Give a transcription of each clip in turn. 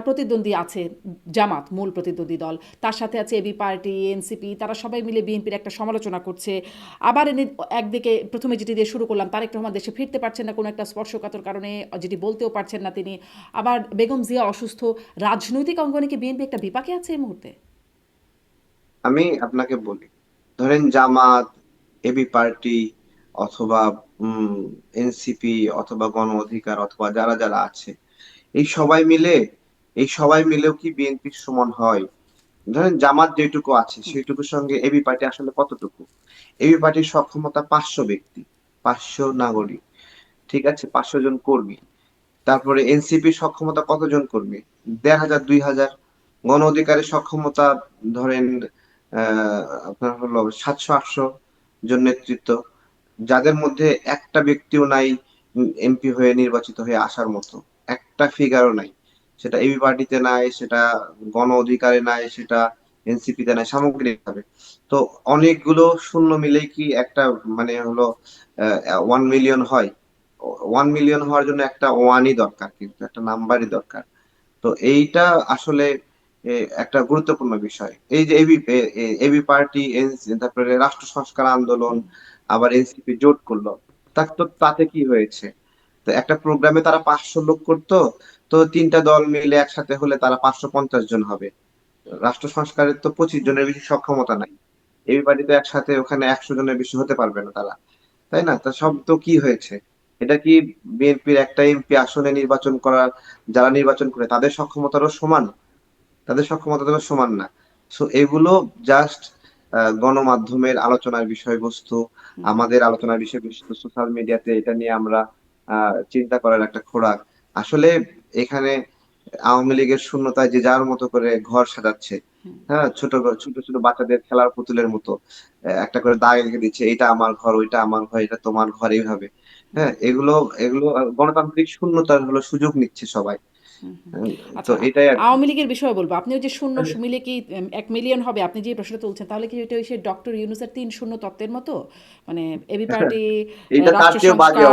যারা প্রতিদ্বন্দ্বী আছে, জামাত, মূল প্রতিদ্বন্দ্বী দল, তার সাথে আছে এবি পার্টি এনসিপি তারা সবাই মিলে বিএনপির একটা সমালোচনা করছে। আবার এনে একদিকে প্রথমে যেটি দিয়ে শুরু করলাম, তারেক রহমান দেশে ফিরতে পারছেন না কোনো একটা স্পর্শকাতর কারণে, যেটি বলতেও পারছেন না তিনি। আবার বেগম জিয়া অসুস্থ, রাজনৈতিক অঙ্গনে কি বিএনপি একটা বিপাকে আছে এই মুহূর্তে? আমি আপনাকে বলি, ধরেন জামাত এবি পার্টি অথবা এনসিপি অথবা গণ অধিকার অথবা যারা যারা আছে, এই সবাই মিলে এই সবাই মিলেও কি বিএনপির সমান হয়? ধরেন জামাত যেটুকু আছে, সেইটুকুর সঙ্গে এবি পার্টি আসলে কতটুকু? এবি পার্টির সক্ষমতা পাঁচশো ব্যক্তি, পাঁচশো নাগরিক, ঠিক আছে? পাঁচশো জন কর্মী। তারপরে এনসিপির সক্ষমতা কতজন কর্মী? দেড় হাজার, দুই হাজার। গণ অধিকারের সক্ষমতা ধরেন আপনার হলো সাতশো, আটশো জন নেতৃত্ব। যাদের মধ্যে একটা ব্যক্তিও নাই, এমপি হয়ে নির্বাচিত হয়ে আসার মতো। একটা ফিগারও নাই। সেটা এবি পার্টিতে নাই, সেটা গণ অধিকারে নাই, সেটা এনসিপিতে নাই সামগ্রিকভাবে তো অনেকগুলো শূন্য মিলেই কি একটা মানে হলো ওয়ান মিলিয়ন হয়? ওয়ান মিলিয়ন হওয়ার জন্য একটা ওয়ানই দরকার কিন্তু, একটা নাম্বারই দরকার। তো এইটা আসলে একটা গুরুত্বপূর্ণ বিষয়। এই যে এবি এবি পার্টি তারপরে রাষ্ট্র সংস্কার আন্দোলন, আবার এনসিপি জোট করল, তা তো তাতে কি হয়েছে? তো একটা প্রোগ্রামে তারা পাঁচশো লোক করতো তো তিনটা দল মিলে একসাথে হলে তারা পাঁচশো পঞ্চাশ জন হবে। রাষ্ট্র সংস্কারের তো পঁচিশ জনের বেশি সক্ষমতা নাই। এবি পার্টি তো একসাথে ওখানে একশো জনের বেশি হতে পারবে না তারা। তাই না? তা সব তো কি হয়েছে? এটা কি বিএনপির একটা এমপি আসনে নির্বাচন করার যারা নির্বাচন করে তাদের সক্ষমতারও সমান? তাদের সক্ষমতা তো সমান না। সো এগুলো জাস্ট গণমাধ্যমের আলোচনার বিষয়বস্তু আমাদের আলোচনার বিষয়বস্তু সোশ্যাল মিডিয়াতে এটা নিয়ে আমরা চিন্তা করার একটা খোরাক। আসলে এখানে আওয়ামী লীগের শূন্যতায় যে যার মতো করে ঘর সাজাচ্ছে হ্যাঁ ছোট ছোট ছোট বাচ্চাদের খেলার পুতুলের মতো একটা করে দাগ রেখে দিচ্ছে এটা আমার ঘর, ওইটা আমার ঘর, এটা তোমার ঘর, এইভাবে। হ্যাঁ এগুলো এগুলো গণতান্ত্রিক শূন্যতার হলো সুযোগ নিচ্ছে সবাই। তো আচ্ছা এটাই আওয়ামী লীগের বিষয়ে বলব। আপনি ওই যে শূন্য মিলে কি এক মিলিয়ন হবে আপনি যে প্রশ্নটা তুলছেন তাহলে কি এটা ওই সে ডক্টর ইউনুসের তিন শূন্য তত্ত্বের মতো? মানে এবি পার্টি রাষ্ট্র বাজে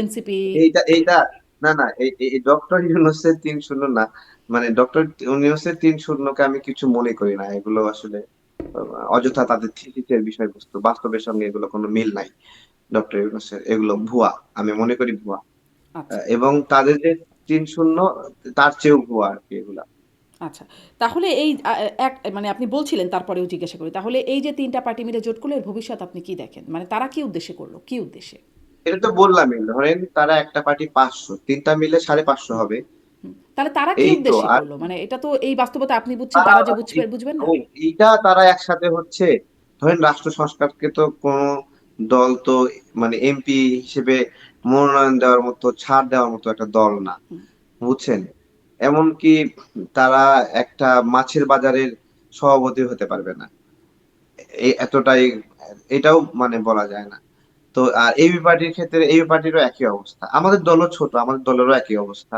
এনসিপি। এইটা এইটা না না এই ডক্টর ইউনুসের তিন শূন্য না। মানে ডক্টর ইউনুসের তিন শূন্যকে আমি কিছু মনে করি না। এগুলো আসলে অযথা তাদের থিসিসের বিষয়বস্তু। বাস্তবের সঙ্গে এগুলো কোনো মিল নাই। ডক্টর ইউনুসের এগুলো ভুয়া। আমি মনে করি ভুয়া। আচ্ছা। এবং তাদের যে তিন শূন্য তার চেয়েও ভুয়া আর কি এগুলা। আচ্ছা তাহলে এই এক মানে আপনি বলছিলেন তারপরেও জিজ্ঞাসা করি তাহলে এই যে তিনটা পার্টি মিলে জোট করল এর ভবিষ্যৎ আপনি কি দেখেন? মানে তারা কি উদ্দেশ্যে করল? কি উদ্দেশ্যে? এটা তো বললামই ধরেন তারা একটা পার্টি পাঁচশো তিনটা মিলে সাড়ে পাঁচশো হবে। তাহলে তারা কি উদ্দেশ্যে করল? মানে এটা তো এই বাস্তবতা আপনি বুঝছেন তারা যে বুঝবে বুঝবেন না? এইটা তারা একসাথে হচ্ছে ধরেন রাষ্ট্র সংস্কারকে তো কোন দল তো মানে এমপি হিসেবে মনোনয়ন দেওয়ার মতো ছাড় দেওয়ার মতো একটা দল না। বুঝছেন? এমনকি তারা একটা মাছের বাজারের সভাপতি হতে পারবে না। এতটাই এটাও মানে বলা যায় না। তো আর এবি পার্টির ক্ষেত্রে এবি পার্টিরও একই অবস্থা। আমাদের দলও ছোট আমাদের দলেরও একই অবস্থা।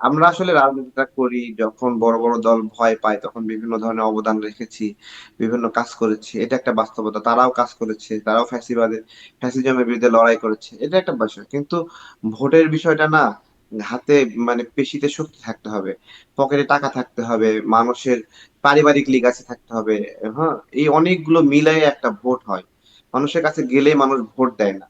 আমরা আসলে রাজনীতিটা করি যখন বড় বড় দল ভয় পায় তখন বিভিন্ন ধরনের অবদান রেখেছি বিভিন্ন কাজ করেছি। এটা একটা বাস্তবতা তারাও কাজ করেছে তারাও ফ্যাসিবাদের ফ্যাসিজমের বিরুদ্ধে লড়াই করেছে এটা একটা বিষয়। কিন্তু ভোটের বিষয়টা না হাতে মানে পেশিতে শক্তি থাকতে হবে পকেটে টাকা থাকতে হবে মানুষের পারিবারিক লিগাসি থাকতে হবে হ্যাঁ? এই অনেকগুলো মিলাই একটা ভোট হয়। মানুষের কাছে গেলে মানুষ ভোট দেয় না।